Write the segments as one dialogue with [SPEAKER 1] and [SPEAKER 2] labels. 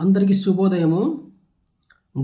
[SPEAKER 1] అందరికీ శుభోదయము.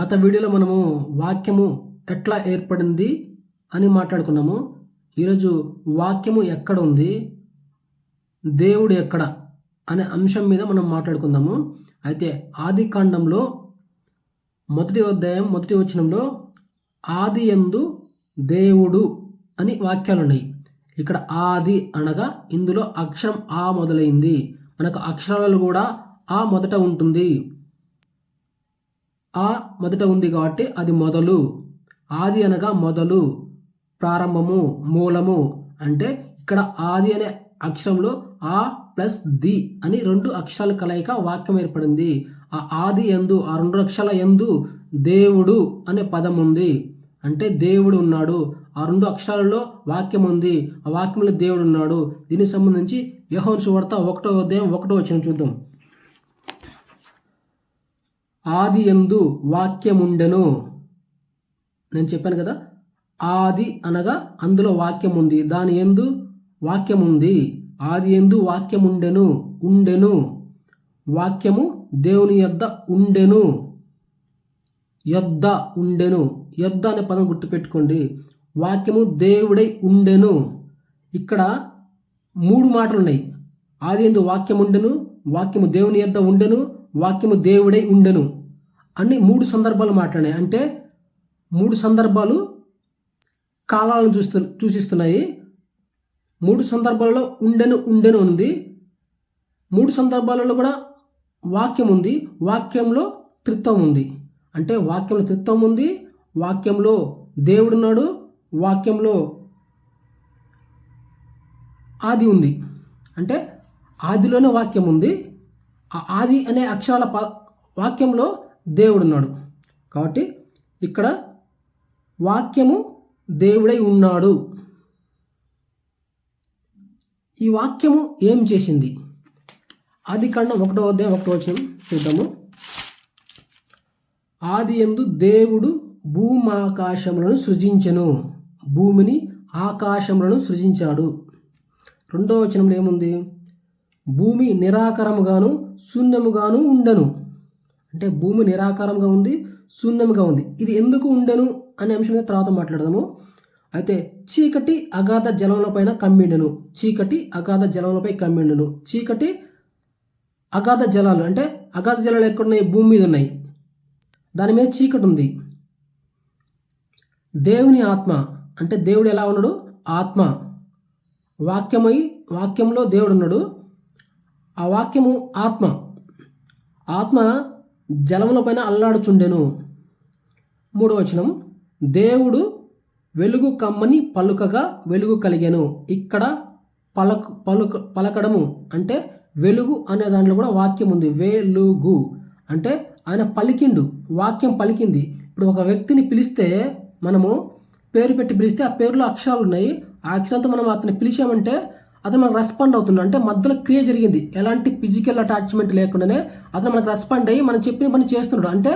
[SPEAKER 1] గత వీడియోలో మనము వాక్యము ఎట్లా ఏర్పడింది అని మాట్లాడుకున్నాము. ఈరోజు వాక్యము ఎక్కడ ఉంది? దేవుడు ఎక్కడ? అనే అంశం మీద మనం మాట్లాడుకుందాము. అయితే ఆది కాండంలో మొదటి అధ్యాయం మొదటి వచనంలో ఆది ఎందు దేవుడు అని వాక్యాలు ఉన్నాయి ఇక్కడ ఆది అనగా ఇందులో అక్షరం ఆ మొదలైంది. మనకు అక్షరాలు కూడా ఆ మొదట ఉంటుంది. ఆ మొదట ఉంది కాబట్టి అది మొదలు. ఆది అనగా మొదలు ప్రారంభము మూలము. అంటే ఇక్కడ ఆది అనే అక్షరంలో ఆ ప్లస్ ది అని రెండు అక్షరాల కలయిక వాక్యం ఏర్పడింది. ఆ ఆది ఎందు ఆ రెండు అక్షరాల ఎందు దేవుడు అనే పదం ఉంది. అంటే దేవుడు ఉన్నాడు. ఆ రెండు అక్షరాలలో వాక్యం ఉంది. ఆ వాక్యంలో దేవుడు ఉన్నాడు. దీనికి సంబంధించి యహోన్ వార్త ఒకటో ఉదయం ఒకటో వచ్చిన చూద్దాం. ఆది ఎందు వాక్యముండెను. నేను చెప్పాను కదా? ఆది అనగా అందులో వాక్యం ఉంది దాని ఎందు వాక్యం ఉంది ఆది ఎందు వాక్యముండెను ఉండెను. వాక్యము దేవుని యొద్ద ఉండెను. యొద్ద ఉండెను. యొద్ద అనే పదం గుర్తుపెట్టుకోండి. వాక్యము దేవుడై ఉండెను. ఇక్కడ మూడు మాటలు ఉన్నాయి ఆది ఎందు వాక్యం ఉండెను వాక్యము దేవుని యొద్ద ఉండెను వాక్యము దేవుడై ఉండెను అన్ని మూడు సందర్భాలు మాట్లాడినాయి. అంటే మూడు సందర్భాలు కాలాలను చూస్తు సూచిస్తున్నాయి మూడు సందర్భాలలో ఉండెను ఉండెను ఉంది. మూడు సందర్భాలలో కూడా వాక్యం ఉంది. వాక్యంలో త్రిత్వం ఉంది. అంటే వాక్యంలో త్రిత్వం ఉంది వాక్యంలో దేవుడున్నాడు వాక్యంలో ఆది ఉంది. అంటే ఆదిలోనే వాక్యం ఉంది ఆ ఆది అనే అక్షరాల ప వాక్యంలో దేవుడున్నాడు. కాబట్టి ఇక్కడ వాక్యము దేవుడై ఉన్నాడు. ఈ వాక్యము ఏం చేసింది? ఆది కాండం ఒకటో అధ్యాయం ఒకటో వచ్చిన చూద్దాము. ఆది ఎందు దేవుడు భూమాకాశములను సృజించెను. భూమిని ఆకాశములను సృజించాడు. రెండో వచనంలో ఏముంది? భూమి నిరాకారముగాను శూన్యముగాను ఉండను. అంటే భూమి నిరాకారంగా ఉంది శూన్యముగా ఉంది. ఇది ఎందుకు ఉండను అనే అంశం మీద తర్వాత మాట్లాడదాము. అయితే చీకటి అగాధ జలములపైన కమ్మిండను. చీకటి అగాధ జలములపై కమ్మిండను. చీకటి అగాధ జలాలు అంటే అగాధ జలాలు ఎక్కడున్నాయి భూమి మీద ఉన్నాయి. దాని మీద చీకటి ఉంది. దేవుని ఆత్మ అంటే దేవుడు ఎలా ఉన్నాడు? ఆత్మ. వాక్యమై వాక్యంలో దేవుడు ఉన్నాడు. ఆ వాక్యము ఆత్మ. ఆత్మ జలముల పైన అల్లాడుచుండెను. మూడో వచనం దేవుడు వెలుగు కమ్మని పలుకగా వెలుగు కలిగాను. ఇక్కడ పలక పలుక పలకడము అంటే వెలుగు అనే దాంట్లో కూడా వాక్యం ఉంది. వెలుగు అంటే ఆయన పలికిండు వాక్యం పలికింది. ఇప్పుడు ఒక వ్యక్తిని పిలిస్తే మనము పేరు పెట్టి పిలిస్తే ఆ పేరులో అక్షరాలు ఉన్నాయి. ఆ అక్షరంతో మనం అతన్ని పిలిచామంటే అతను మనకు రెస్పాండ్ అవుతున్నాడు అంటే మధ్యలో క్రియ జరిగింది. ఎలాంటి ఫిజికల్ అటాచ్మెంట్ లేకుండానే అతను మనకు రెస్పాండ్ అయ్యి మనం చెప్పిన పని చేస్తున్నాడు అంటే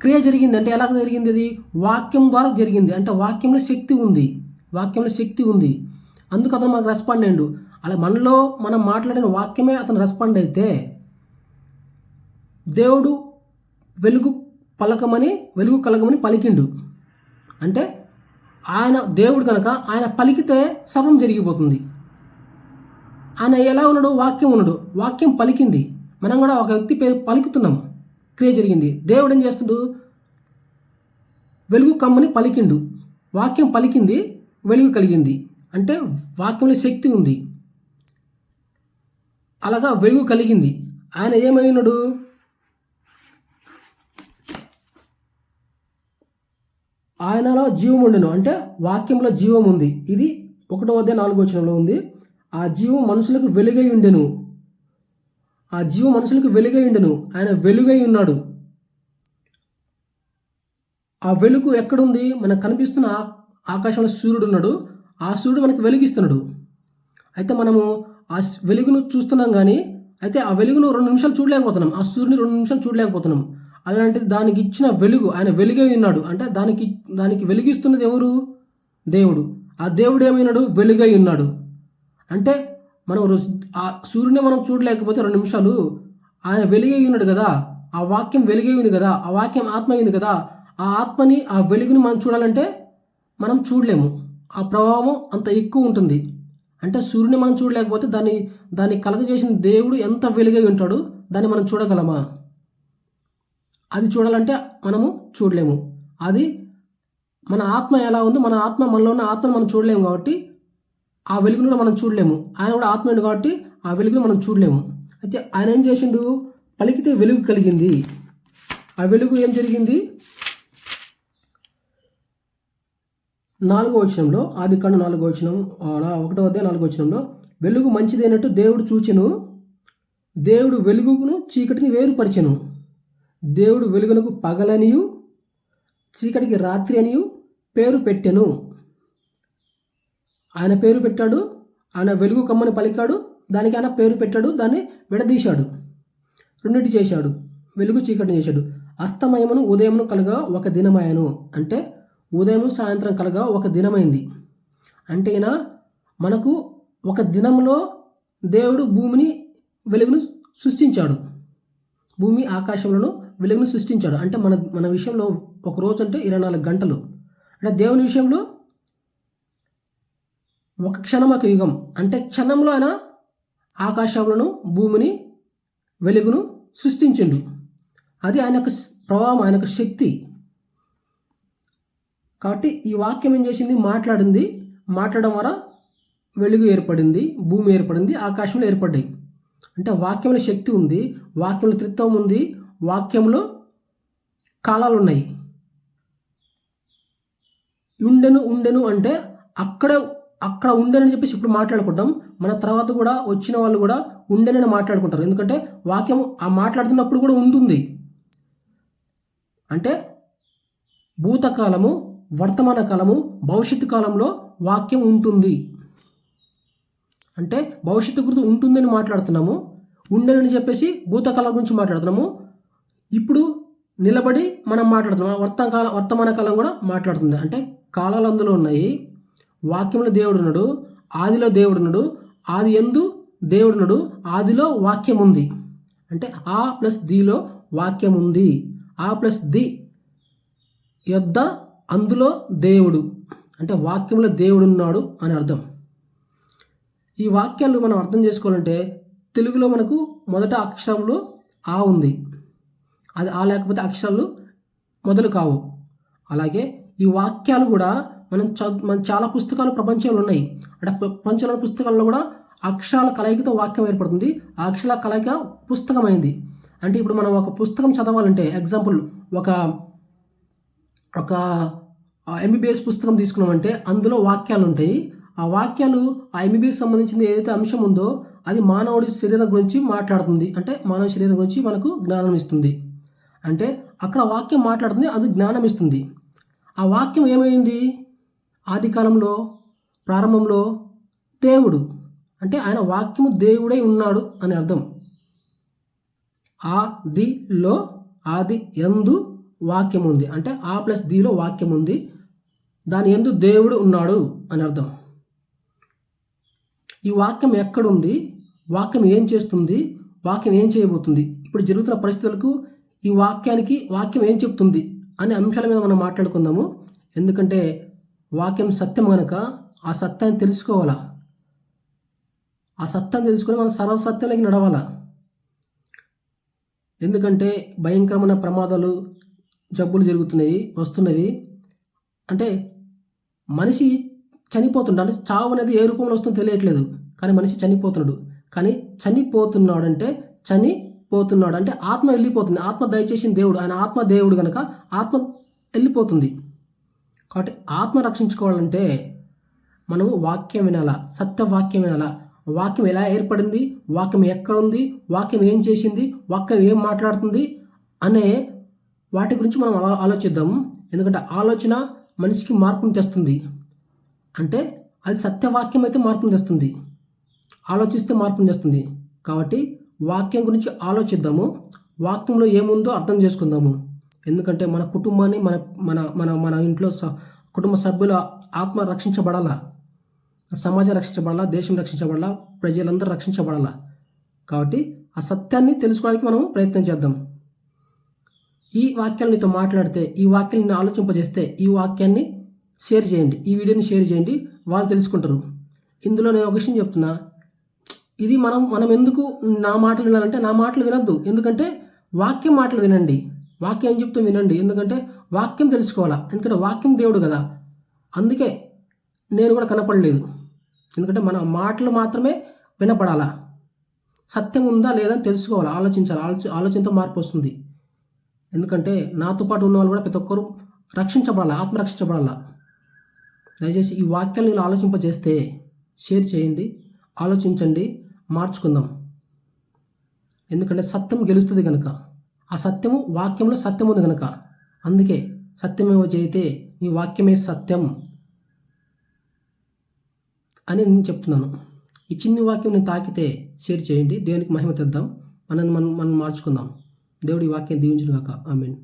[SPEAKER 1] క్రియ జరిగింది. అంటే ఎలా జరిగింది అది? వాక్యం ద్వారా జరిగింది. అంటే వాక్యంలో శక్తి ఉంది. వాక్యంలో శక్తి ఉంది. అందుకు అతను మనకు రెస్పాండ్ అయ్యాడు. అలా మనలో మనం మాట్లాడిన వాక్యమే అతను రెస్పాండ్ అయితే దేవుడు వెలుగు పలకమని వెలుగు కలగమని పలికిండు. అంటే ఆయన దేవుడు కనుక ఆయన పలికితే సర్వం జరిగిపోతుంది. ఆయన ఎలా ఉన్నాడు వాక్యం ఉన్నాడు. వాక్యం పలికింది. మనం కూడా ఒక వ్యక్తి పేరు పలుకుతున్నాం. క్రియ జరిగింది. దేవుడు ఏం చేస్తుడు? వెలుగు కమ్మని పలికిండు. వాక్యం పలికింది వెలుగు కలిగింది. అంటే వాక్యంలో శక్తి ఉంది. అలాగా వెలుగు కలిగింది. ఆయన ఏమైనాడు ఆయనలో జీవం ఉండను. అంటే వాక్యంలో జీవం ఉంది. ఇది ఒకటో అదే నాలుగో వచనంలో ఉంది. ఆ జీవం మనుషులకు వెలుగై ఉండెను. ఆ జీవం మనుషులకు వెలుగై ఉండెను. ఆయన వెలుగై ఉన్నాడు. ఆ వెలుగు ఎక్కడుంది? మనకు కనిపిస్తున్న ఆకాశంలో సూర్యుడు ఉన్నాడు. ఆ సూర్యుడు మనకు వెలిగిస్తున్నాడు. అయితే మనము ఆ వెలుగును చూస్తున్నాం కానీ అయితే ఆ వెలుగును రెండు నిమిషాలు చూడలేకపోతున్నాం. ఆ సూర్యుని రెండు నిమిషాలు చూడలేకపోతున్నాం. అలాంటి దానికి ఇచ్చిన వెలుగు ఆయన వెలుగై ఉన్నాడు. అంటే దానికి దానికి వెలిగిస్తున్నది ఎవరు? దేవుడు. ఆ దేవుడు ఏమైనాడు? వెలుగై ఉన్నాడు. అంటే మనం ఆ సూర్యుని మనం చూడలేకపోతే రెండు నిమిషాలు ఆయన వెలుగై ఉన్నాడు కదా ఆ వాక్యం వెలుగే ఉంది కదా ఆ వాక్యం ఆత్మ అయింది కదా ఆ ఆత్మని ఆ వెలుగుని మనం చూడాలంటే మనం చూడలేము. ఆ ప్రభావం అంత ఎక్కువ ఉంటుంది. అంటే సూర్యుని మనం చూడలేకపోతే దాన్ని దాన్ని కలగజేసిన దేవుడు ఎంత వెలుగై ఉంటాడు దాన్ని మనం చూడగలమా? అది చూడాలంటే మనము చూడలేము. అది మన ఆత్మ ఎలా ఉందో మన ఆత్మ మనలో ఉన్న ఆత్మను మనం చూడలేము కాబట్టి ఆ వెలుగును కూడా మనం చూడలేము. ఆయన కూడా ఆత్మయుడు కాబట్టి ఆ వెలుగును మనం చూడలేము. అయితే ఆయన ఏం చేసిండు? పలికితే వెలుగు కలిగింది. ఆ వెలుగు ఏం జరిగింది? నాలుగో వచనంలో ఆది కాండ నాలుగో వచనం ఒకటో అదే నాలుగో వచనంలో వెలుగు మంచిదైనట్టు దేవుడు చూచెను. దేవుడు వెలుగును చీకటిని వేరుపరిచెను. దేవుడు వెలుగునకు పగలనియు చీకటికి రాత్రి అనియు పేరు పెట్టెను. ఆయన పేరు పెట్టాడు ఆయన వెలుగు కమ్మని పలికాడు దానికి ఆయన పేరు పెట్టాడు దాన్ని విడదీశాడు. రెండింటి చేశాడు. వెలుగు చీకటిని చేశాడు. అస్తమయమును ఉదయమును కలగా ఒక దినమాయను అంటే ఉదయం సాయంత్రం కలగా ఒక దినమైంది. అంటే ఈయన మనకు ఒక దినంలో దేవుడు భూమిని వెలుగును సృష్టించాడు. భూమి ఆకాశంలోనూ వెలుగును సృష్టించాడు. అంటే మన మన విషయంలో ఒక రోజు అంటే ఇరవై నాలుగు గంటలు. అంటే దేవుని విషయంలో ఒక క్షణం యుగం. అంటే క్షణంలో ఆయన ఆకాశములను భూమిని వెలుగును సృష్టించిండు. అది ఆయన యొక్క ప్రభావం ఆయన యొక్క శక్తి. కాబట్టి ఈ వాక్యం ఏం చేసింది? మాట్లాడింది. మాట్లాడడం ద్వారా వెలుగు ఏర్పడింది భూమి ఏర్పడింది ఆకాశంలో ఏర్పడ్డాయి. అంటే వాక్యంలో శక్తి ఉంది వాక్యంలో త్రిత్వం ఉంది వాక్యంలో కాలాలు ఉన్నాయి ఉండెను ఉండెను అంటే అక్కడ అక్కడ ఉండేనని చెప్పేసి ఇప్పుడు మాట్లాడుకుంటాం. మన తర్వాత కూడా వచ్చిన వాళ్ళు కూడా ఉండేనని మాట్లాడుకుంటారు. ఎందుకంటే వాక్యం ఆ మాట్లాడుతున్నప్పుడు కూడా ఉంటుంది. అంటే భూతకాలము వర్తమాన కాలము భవిష్యత్తు కాలంలో వాక్యం ఉంటుంది. అంటే భవిష్యత్తు గురించి ఉంటుందని మాట్లాడుతున్నాము. ఉండనని చెప్పేసి భూతకాలం గురించి మాట్లాడుతున్నాము. ఇప్పుడు నిలబడి మనం మాట్లాడుతున్నాం. వర్తకాల వర్తమాన కాలం కూడా మాట్లాడుతుంది. అంటే కాలాలు అందులో ఉన్నాయి. వాక్యంలో దేవుడున్నాడు ఆదిలో దేవుడున్నాడు ఆది ఎందు దేవుడున్నాడు ఆదిలో వాక్యం ఉంది అంటే ఆ ప్లస్ దిలో వాక్యం ఉంది ఆ ప్లస్ ది యొద్ద అందులో దేవుడు. అంటే వాక్యంలో దేవుడు ఉన్నాడు అని అర్థం. ఈ వాక్యాలు మనం అర్థం చేసుకోవాలంటే తెలుగులో మనకు మొదట అక్షరంలో ఆ ఉంది. అది ఆ లేకపోతే అక్షరాలు మొదలు కావు. అలాగే ఈ వాక్యాలు కూడా మనం చదువు మన చాలా పుస్తకాలు ప్రపంచంలో ఉన్నాయి. అంటే ప్రపంచంలో పుస్తకాల్లో కూడా అక్షరాల కలయికతో వాక్యం ఏర్పడుతుంది. ఆ అక్షరాల కలయిక పుస్తకమైంది. అంటే ఇప్పుడు మనం ఒక పుస్తకం చదవాలంటే ఎగ్జాంపుల్ ఒక ఒక ఎంబీబీఎస్ పుస్తకం తీసుకున్నామంటే అందులో వాక్యాలు ఉంటాయి. ఆ వాక్యాలు ఆ ఎంబీబీఎస్ సంబంధించిన ఏదైతే అంశం ఉందో అది మానవుడి శరీరం గురించి మాట్లాడుతుంది. అంటే మానవ శరీరం గురించి మనకు జ్ఞానం ఇస్తుంది. అంటే అక్కడ వాక్యం మాట్లాడుతుంది అది జ్ఞానం ఇస్తుంది. ఆ వాక్యం ఏమైంది? ఆది కాలంలో ప్రారంభంలో దేవుడు అంటే ఆయన వాక్యము దేవుడై ఉన్నాడు అని అర్థం. ఆదిలో ఆది ఎందు వాక్యం ఉంది అంటే ఆ ప్లస్ దిలో వాక్యం ఉంది దాని ఎందు దేవుడు ఉన్నాడు అని అర్థం. ఈ వాక్యం ఎక్కడుంది? వాక్యం ఏం చేస్తుంది? వాక్యం ఏం చేయబోతుంది? ఇప్పుడు జరుగుతున్న పరిస్థితులకు ఈ వాక్యానికి వాక్యం ఏం చెప్తుంది? అనే అంశాల మీద మనం మాట్లాడుకుందాము. ఎందుకంటే వాక్యం సత్యం కనుక ఆ సత్యాన్ని తెలుసుకోవాలా? ఆ సత్యాన్ని తెలుసుకొని మనం సర్వసత్యంలోకి నడవాలా? ఎందుకంటే భయంకరమైన ప్రమాదాలు జబ్బులు జరుగుతున్నాయి వస్తున్నవి. అంటే మనిషి చనిపోతున్నాడు అంటే చావు అనేది ఏ రూపంలో వస్తుందో తెలియట్లేదు. కానీ మనిషి చనిపోతున్నాడు. కానీ చనిపోతున్నాడు అంటే చనిపోతున్నాడు. అంటే ఆత్మ వెళ్ళిపోతుంది. ఆత్మ దయచేసిన దేవుడు. ఆయన ఆత్మ దేవుడు కనుక ఆత్మ వెళ్ళిపోతుంది. కాబట్టి ఆత్మ రక్షించుకోవాలంటే మనము వాక్యం వినాలా సత్య వాక్యం వినాలా. వాక్యం ఎలా ఏర్పడింది వాక్యం ఎక్కడ ఉంది వాక్యం ఏం చేసింది వాక్యం ఏం మాట్లాడుతుంది అనే వాటి గురించి మనం ఆలోచిద్దాం. ఎందుకంటే ఆలోచన మనిషికి మార్పును తెస్తుంది. అంటే అది సత్యవాక్యం అయితే మార్పును తెస్తుంది. ఆలోచిస్తే మార్పును తెస్తుంది. కాబట్టి వాక్యం గురించి ఆలోచిద్దాము. వాక్యంలో ఏముందో అర్థం చేసుకుందాము. ఎందుకంటే మన కుటుంబాన్ని మన మన మన మన ఇంట్లో స కుటుంబ సభ్యుల ఆత్మ రక్షించబడాలా? సమాజం రక్షించబడాలా? దేశం రక్షించబడాలా? ప్రజలందరూ రక్షించబడాలా? కాబట్టి ఆ సత్యాన్ని తెలుసుకోవడానికి మనం ప్రయత్నం చేద్దాం. ఈ వాక్యాలు నీతో మాట్లాడితే ఈ వాక్యాన్ని నేను ఆలోచింపజేస్తే ఈ వాక్యాన్ని షేర్ చేయండి. ఈ వీడియోని షేర్ చేయండి. వాళ్ళు తెలుసుకుంటారు. ఇందులో నేను ఒక విషయం చెప్తున్నా. ఇది మనం మనం ఎందుకు నా మాటలు వినాలంటే నా మాటలు వినొద్దు. ఎందుకంటే వాక్యం మాటలు వినండి. వాక్యం ఏం వినండి. ఎందుకంటే వాక్యం తెలుసుకోవాలా? ఎందుకంటే వాక్యం దేవుడు కదా. అందుకే నేను కూడా కనపడలేదు. ఎందుకంటే మన మాటలు మాత్రమే వినపడాలా? సత్యం ఉందా లేదా అని తెలుసుకోవాలి? ఆలోచించాలి? ఆలోచి ఆలోచనతో మార్పు వస్తుంది. ఎందుకంటే నాతో పాటు ఉన్న వాళ్ళు కూడా ప్రతి ఒక్కరు రక్షించబడాలి? ఆత్మ రక్షించబడాలా దయచేసి ఈ వాక్యాలను నేను ఆలోచింపజేస్తే షేర్ చేయండి ఆలోచించండి మార్చుకుందాం. ఎందుకంటే సత్యం గెలుస్తుంది కనుక ఆ సత్యము వాక్యంలో సత్యం ఉంది కనుక అందుకే సత్యమేవ చేయితే ఈ వాక్యమే సత్యం అని నేను చెప్తున్నాను. ఈ చిన్ని వాక్యం నేను తాకితే షేర్ చేయండి. దేవునికి మహిమ తెద్దాం. మనల్ని మనం మనం మార్చుకుందాం. దేవుడి వాక్యం దీవించుగాక ఐ మీన్